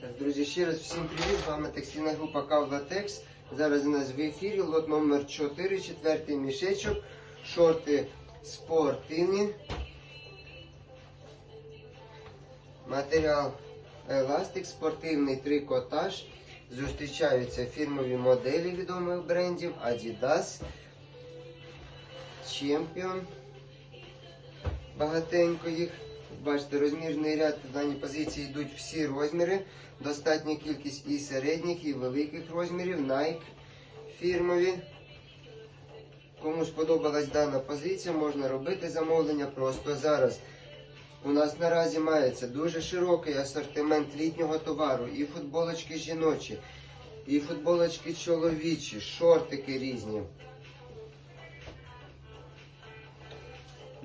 Так, Друзі, ще раз всім привіт! З вами текстильна група Кавлатекс. Зараз у нас в ефірі лот номер 4, четвертий мішечок, шорти спортивні. Матеріал еластик, спортивний трикотаж. Зустрічаються фірмові моделі відомих брендів Adidas, Champion. Багатенько їх. Бачите, розмірний ряд в даній позиції йдуть всі розміри. Достатня кількість і середніх, і великих розмірів. Nike фірмові. Кому сподобалась дана позиція, можна робити замовлення просто зараз. У нас наразі мається дуже широкий асортимент літнього товару, і футболочки жіночі, і футболочки чоловічі, шортики різні.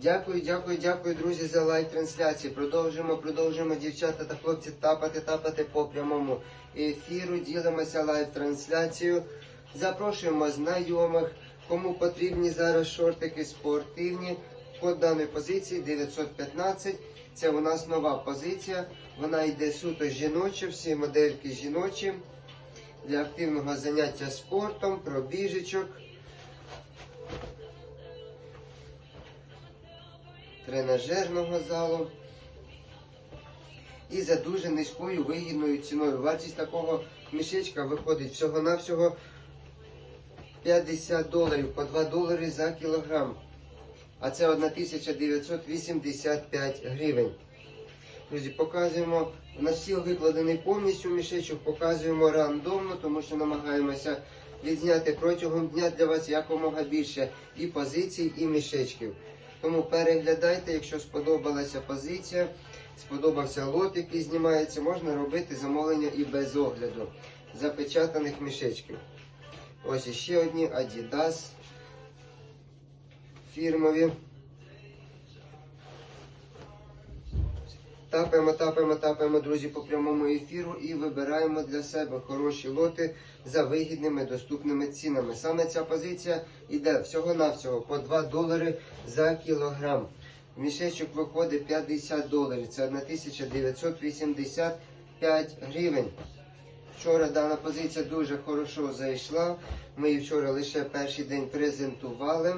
Дякую, дякую, дякую, друзі, за лайв трансляції. Продовжуємо, продовжуємо, дівчата та хлопці, тапати, тапати по прямому ефіру. Ділимося лайв трансляцією. Запрошуємо знайомих, кому потрібні зараз шортики спортивні. Код даної позиції 915. Це у нас нова позиція. Вона йде суто жіноча, всі модельки жіночі для активного заняття спортом, пробіжечок. Тренажерного залу. І за дуже низькою вигідною ціною. Вартість такого мішечка виходить всього-навсього 50 доларів по 2 долари за кілограм. А це 1985 гривень. Друзі, показуємо. У нас стіл викладений повністю мішечок, показуємо рандомно, тому що намагаємося відзняти протягом дня для вас якомога більше і позицій, і мішечків. Тому переглядайте, якщо сподобалася позиція, сподобався лот, який знімається, можна робити замовлення і без огляду запечатаних мішечків. Ось іще одні Adidas фірмові. Тапаємо, тапаємо, тапаємо, друзі, по прямому ефіру і вибираємо для себе хороші лоти за вигідними доступними цінами. Саме ця позиція йде всього-навсього по 2 долари за кілограм. Мішечок виходить 50 доларів. Це 1985 гривень. Вчора дана позиція дуже хорошо зайшла. Ми її вчора лише перший день презентували.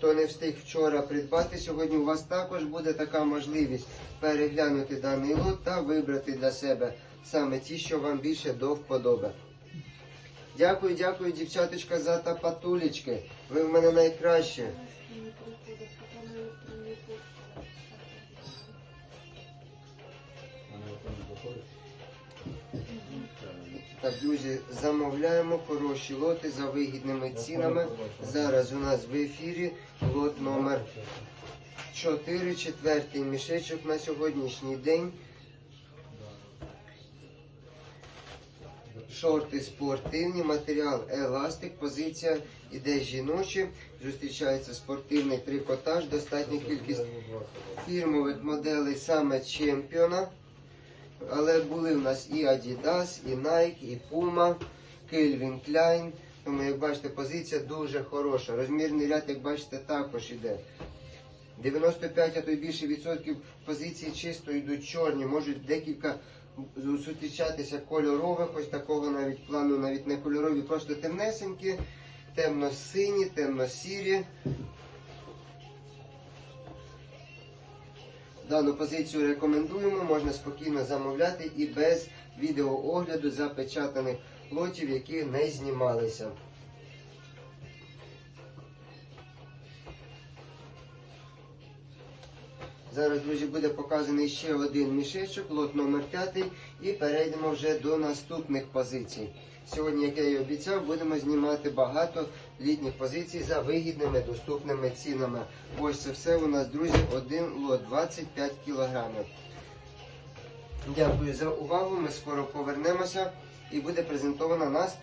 Хто не встиг вчора придбати, сьогодні у вас також буде така можливість переглянути даний лот та вибрати для себе саме ті, що вам більше до вподоби. Дякую, дякую, дівчаточка, за тапатулечки. Ви в мене найкращі. Так, друзі, замовляємо хороші лоти за вигідними цінами. Зараз у нас в ефірі лот номер 4, четвертий мішечок на сьогоднішній день. Шорти спортивні, матеріал еластик, позиція іде жіночі, зустрічається спортивний трикотаж, достатня кількість фірмових моделей саме чемпіона. Але були в нас і Adidas, і Nike, і Puma, Calvin Klein. Тому, як бачите, позиція дуже хороша. Розмірний ряд, як бачите, також іде. 95, а то й більше відсотків позиції чисто йдуть чорні, можуть декілька зустрічатися кольорових, ось такого навіть плану, навіть не кольорові, просто темнесенькі, темно-сині, темно-сірі. Дану позицію рекомендуємо, можна спокійно замовляти і без відеоогляду запечатаних лотів, які не знімалися. Зараз, друзі, буде показаний ще один мішечок, лот номер 5 і перейдемо вже до наступних позицій. Сьогодні, як я і обіцяв, будемо знімати багато літніх позицій за вигідними доступними цінами. Ось це все у нас, друзі, один лот 25 кілограмів. Дякую за увагу. Ми скоро повернемося і буде презентована наступна.